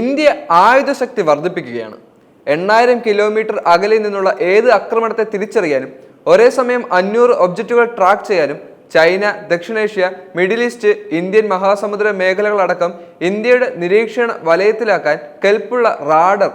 India ആയുധശക്തി വർദ്ധിപ്പിക്കുകയാണ്. എണ്ണായിരം kilometre അകലെ നിന്നുള്ള ഏത് ആക്രമണത്തെ തിരിച്ചറിയാനും ഒരേ സമയം അഞ്ഞൂറ് ഒബ്ജക്റ്റുകൾ ട്രാക്ക് ചെയ്യാനും ചൈന ദക്ഷിണേഷ്യ മിഡിൽ ഈസ്റ്റ് ഇന്ത്യൻ മഹാസമുദ്ര മേഖലകളടക്കം ഇന്ത്യയുടെ നിരീക്ഷണ വലയത്തിലാക്കാൻ കെൽപ്പുള്ള റാഡർ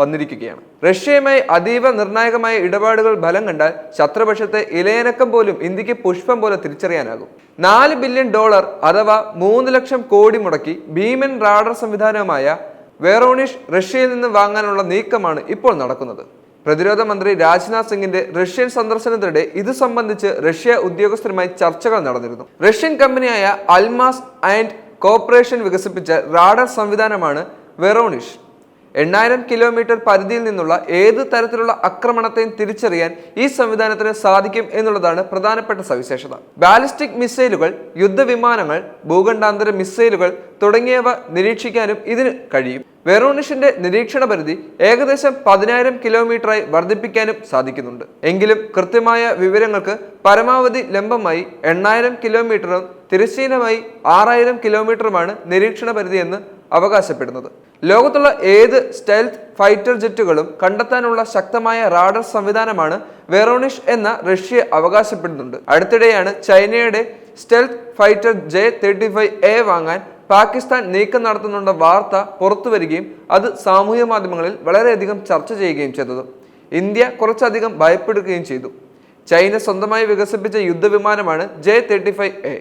വന്നിരിക്കുകയാണ്. റഷ്യയുമായി അതീവ നിർണായകമായ ഇടപാടുകൾ ഫലം കണ്ടാൽ ശത്രുപക്ഷത്തെ ഇലയനക്കം പോലും ഇന്ത്യയ്ക്ക് പുഷ്പം പോലെ തിരിച്ചറിയാനാകും. നാല് ബില്യൺ ഡോളർ അഥവാ മൂന്ന് ലക്ഷം കോടി മുടക്കി ഭീമൻ റാഡർ സംവിധാനമായ വെറോണിഷ് റഷ്യയിൽ നിന്ന് വാങ്ങാനുള്ള നീക്കമാണ് ഇപ്പോൾ നടക്കുന്നത്. പ്രതിരോധ മന്ത്രി രാജ്നാഥ് സിംഗിന്റെ റഷ്യൻ സന്ദർശനത്തിനിടെ ഇത് സംബന്ധിച്ച് റഷ്യ ഉദ്യോഗസ്ഥരുമായി ചർച്ചകൾ നടന്നിരുന്നു. റഷ്യൻ കമ്പനിയായ അൽമാസ് ആൻഡ് കോർപ്പറേഷൻ വികസിപ്പിച്ച റാഡർ സംവിധാനമാണ് വെറോണിഷ്. എണ്ണായിരം കിലോമീറ്റർ പരിധിയിൽ നിന്നുള്ള ഏത് തരത്തിലുള്ള ആക്രമണത്തെയും തിരിച്ചറിയാൻ ഈ സംവിധാനത്തിന് സാധിക്കും എന്നുള്ളതാണ് പ്രധാനപ്പെട്ട സവിശേഷത. ബാലിസ്റ്റിക് മിസൈലുകൾ യുദ്ധവിമാനങ്ങൾ ഭൂഖണ്ഡാന്തര മിസൈലുകൾ തുടങ്ങിയവ നിരീക്ഷിക്കാനും ഇതിന് കഴിയും. വെറോണിഷിന്റെ നിരീക്ഷണ പരിധി ഏകദേശം പതിനായിരം കിലോമീറ്ററായി വർദ്ധിപ്പിക്കാനും സാധിക്കുന്നുണ്ട്. എങ്കിലും കൃത്യമായ വിവരങ്ങൾക്ക് പരമാവധി ലംബമായി എണ്ണായിരം കിലോമീറ്ററും തിരശ്ചീനമായി ആറായിരം കിലോമീറ്ററുമാണ് നിരീക്ഷണ പരിധി എന്ന് അവകാശപ്പെടുന്നത്. ലോകത്തുള്ള ഏത് സ്റ്റെൽത്ത് ഫൈറ്റർ ജെറ്റുകളും കണ്ടെത്താനുള്ള ശക്തമായ റാഡർ സംവിധാനമാണ് വെറോണിഷ് എന്ന റഷ്യ അവകാശപ്പെടുന്നുണ്ട്. അടുത്തിടെയാണ് ചൈനയുടെ stealth fighter J thirty five A വാങ്ങാൻ പാകിസ്ഥാൻ നീക്കം നടത്തുന്നുണ്ട വാർത്ത പുറത്തു വരികയും അത് സാമൂഹ്യ മാധ്യമങ്ങളിൽ വളരെയധികം ചർച്ച ചെയ്യുകയും ചെയ്തത്. ഇന്ത്യ കുറച്ചധികം ഭയപ്പെടുകയും ചെയ്തു. ചൈന സ്വന്തമായി വികസിപ്പിച്ച യുദ്ധവിമാനമാണ് ജെ തേർട്ടി ഫൈവ് എ.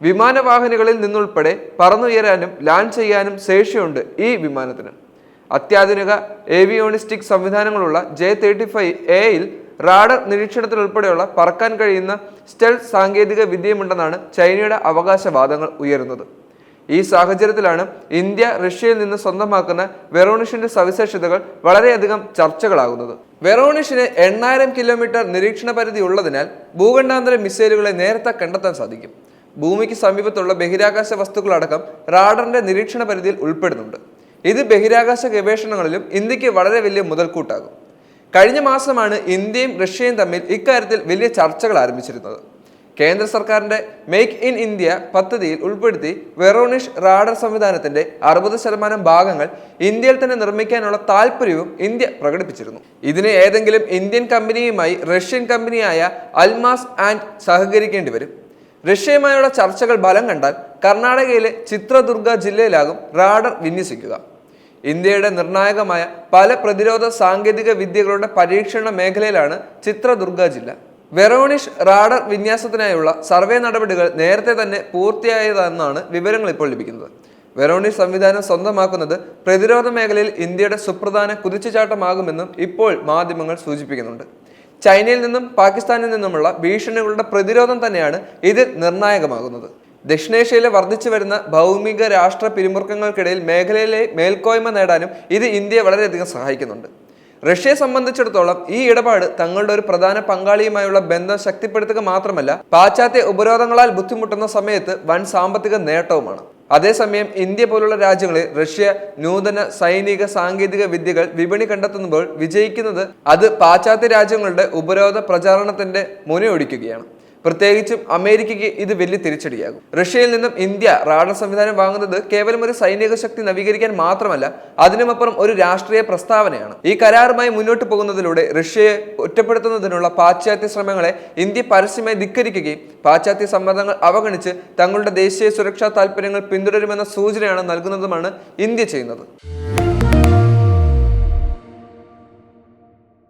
വിമാനവാഹിനികളിൽ നിന്നുൾപ്പെടെ പറന്നുയരാനും ലാൻഡ് ചെയ്യാനും ശേഷിയുണ്ട് ഈ വിമാനത്തിന്. അത്യാധുനിക ഏവിയോണിസ്റ്റിക് സംവിധാനങ്ങളുള്ള ജെ തേർട്ടി ഫൈവ് എയിൽ റാഡർ നിരീക്ഷണത്തിലുൾപ്പെടെയുള്ള പറക്കാൻ കഴിയുന്ന സ്റ്റെൽ സാങ്കേതിക വിദ്യയുമുണ്ടെന്നാണ് ചൈനയുടെ അവകാശവാദങ്ങൾ ഉയരുന്നത്. ഈ സാഹചര്യത്തിലാണ് ഇന്ത്യ റഷ്യയിൽ നിന്ന് സ്വന്തമാക്കുന്ന വെറോണിഷിന്റെ സവിശേഷതകൾ വളരെയധികം ചർച്ചകളാകുന്നത്. വെറോണിഷിന് എണ്ണായിരം കിലോമീറ്റർ നിരീക്ഷണ പരിധി ഉള്ളതിനാൽ ഭൂഖണ്ഡാന്തര മിസൈലുകളെ നേരത്തെ കണ്ടെത്താൻ സാധിക്കും. ഭൂമിക്ക് സമീപത്തുള്ള ബഹിരാകാശ വസ്തുക്കളടക്കം റാഡറിന്റെ നിരീക്ഷണ പരിധിയിൽ ഉൾപ്പെടുന്നുണ്ട്. ഇത് ബഹിരാകാശ ഗവേഷണങ്ങളിലും ഇന്ത്യയ്ക്ക് വളരെ വലിയ മുതൽക്കൂട്ടാകും. കഴിഞ്ഞ മാസമാണ് ഇന്ത്യയും റഷ്യയും തമ്മിൽ ഇക്കാര്യത്തിൽ വലിയ ചർച്ചകൾ ആരംഭിച്ചിരുന്നത്. കേന്ദ്ര സർക്കാരിന്റെ മേക്ക് ഇൻ ഇന്ത്യ പദ്ധതിയിൽ ഉൾപ്പെടുത്തി വെറോണിഷ് റാഡർ സംവിധാനത്തിന്റെ അറുപത് ശതമാനം ഭാഗങ്ങൾ ഇന്ത്യയിൽ തന്നെ നിർമ്മിക്കാനുള്ള താല്പര്യവും ഇന്ത്യ പ്രകടിപ്പിച്ചിരുന്നു. ഇതിന് ഏതെങ്കിലും ഇന്ത്യൻ കമ്പനിയുമായി റഷ്യൻ കമ്പനിയായ അൽമാസ് ആൻഡ് സഹകരിക്കേണ്ടി വരും. റഷ്യയുമായുള്ള ചർച്ചകൾ ബലം കണ്ടാൽ കർണാടകയിലെ ചിത്രദുർഗ ജില്ലയിലാകും റാഡർ വിന്യസിക്കുക. ഇന്ത്യയുടെ നിർണായകമായ പല പ്രതിരോധ സാങ്കേതിക വിദ്യകളുടെ പരീക്ഷണ മേഖലയിലാണ് ചിത്രദുർഗ ജില്ല. വെറോണിഷ് റാഡർ വിന്യാസത്തിനായുള്ള സർവേ നടപടികൾ നേരത്തെ തന്നെ പൂർത്തിയായതെന്നാണ് വിവരങ്ങൾ ഇപ്പോൾ ലഭിക്കുന്നത്. വെറോണിഷ് സംവിധാനം സ്വന്തമാക്കുന്നത് പ്രതിരോധ മേഖലയിൽ ഇന്ത്യയുടെ സുപ്രധാന കുതിച്ചുചാട്ടമാകുമെന്നും ഇപ്പോൾ മാധ്യമങ്ങൾ സൂചിപ്പിക്കുന്നുണ്ട്. ചൈനയിൽ നിന്നും പാകിസ്ഥാനിൽ നിന്നുമുള്ള ഭീഷണികളുടെ പ്രതിരോധം തന്നെയാണ് ഇതിൽ നിർണായകമാകുന്നത്. ദക്ഷിണേഷ്യയിലെ വർദ്ധിച്ചു വരുന്ന ഭൗമിക രാഷ്ട്ര പിരിമുറുക്കങ്ങൾക്കിടയിൽ മേഖലയിലെ മേൽക്കോയ്മ നേടാനും ഇത് ഇന്ത്യയെ വളരെയധികം സഹായിക്കുന്നുണ്ട്. റഷ്യയെ സംബന്ധിച്ചിടത്തോളം ഈ ഇടപാട് തങ്ങളുടെ ഒരു പ്രധാന പങ്കാളിയുമായുള്ള ബന്ധം ശക്തിപ്പെടുത്തുക മാത്രമല്ല പാശ്ചാത്യ ഉപരോധങ്ങളാൽ ബുദ്ധിമുട്ടുന്ന സമയത്ത് വൻ സാമ്പത്തിക നേട്ടവുമാണ്. അതേസമയം ഇന്ത്യ പോലുള്ള രാജ്യങ്ങളിൽ റഷ്യ നൂതന സൈനിക സാങ്കേതിക വിദ്യകൾ വിപണി കണ്ടെത്തുമ്പോൾ വിജയിക്കുന്നത് അത് പാശ്ചാത്യ രാജ്യങ്ങളുടെ ഉപരോധ പ്രചാരണത്തിന്റെ മുനയൊടിക്കുകയാണ്. പ്രത്യേകിച്ചും അമേരിക്കയ്ക്ക് ഇത് വലിയ തിരിച്ചടിയാകും. റഷ്യയിൽ നിന്നും ഇന്ത്യ റാഡർ സംവിധാനം വാങ്ങുന്നത് കേവലം ഒരു സൈനിക ശക്തി നവീകരിക്കാൻ മാത്രമല്ല അതിനുമപ്പുറം ഒരു രാഷ്ട്രീയ പ്രസ്താവനയാണ്. ഈ കരാറുമായി മുന്നോട്ട് പോകുന്നതിലൂടെ റഷ്യയെ ഒറ്റപ്പെടുത്തുന്നതിനുള്ള പാശ്ചാത്യ ശ്രമങ്ങളെ ഇന്ത്യ പരസ്യമായി ധിക്കരിക്കുകയും പാശ്ചാത്യ സമ്മർദ്ദങ്ങൾ അവഗണിച്ച് തങ്ങളുടെ ദേശീയ സുരക്ഷാ താൽപര്യങ്ങൾ പിന്തുടരുമെന്ന സൂചനയാണ് നൽകുന്നതുമാണ് ഇന്ത്യ ചെയ്യുന്നത്.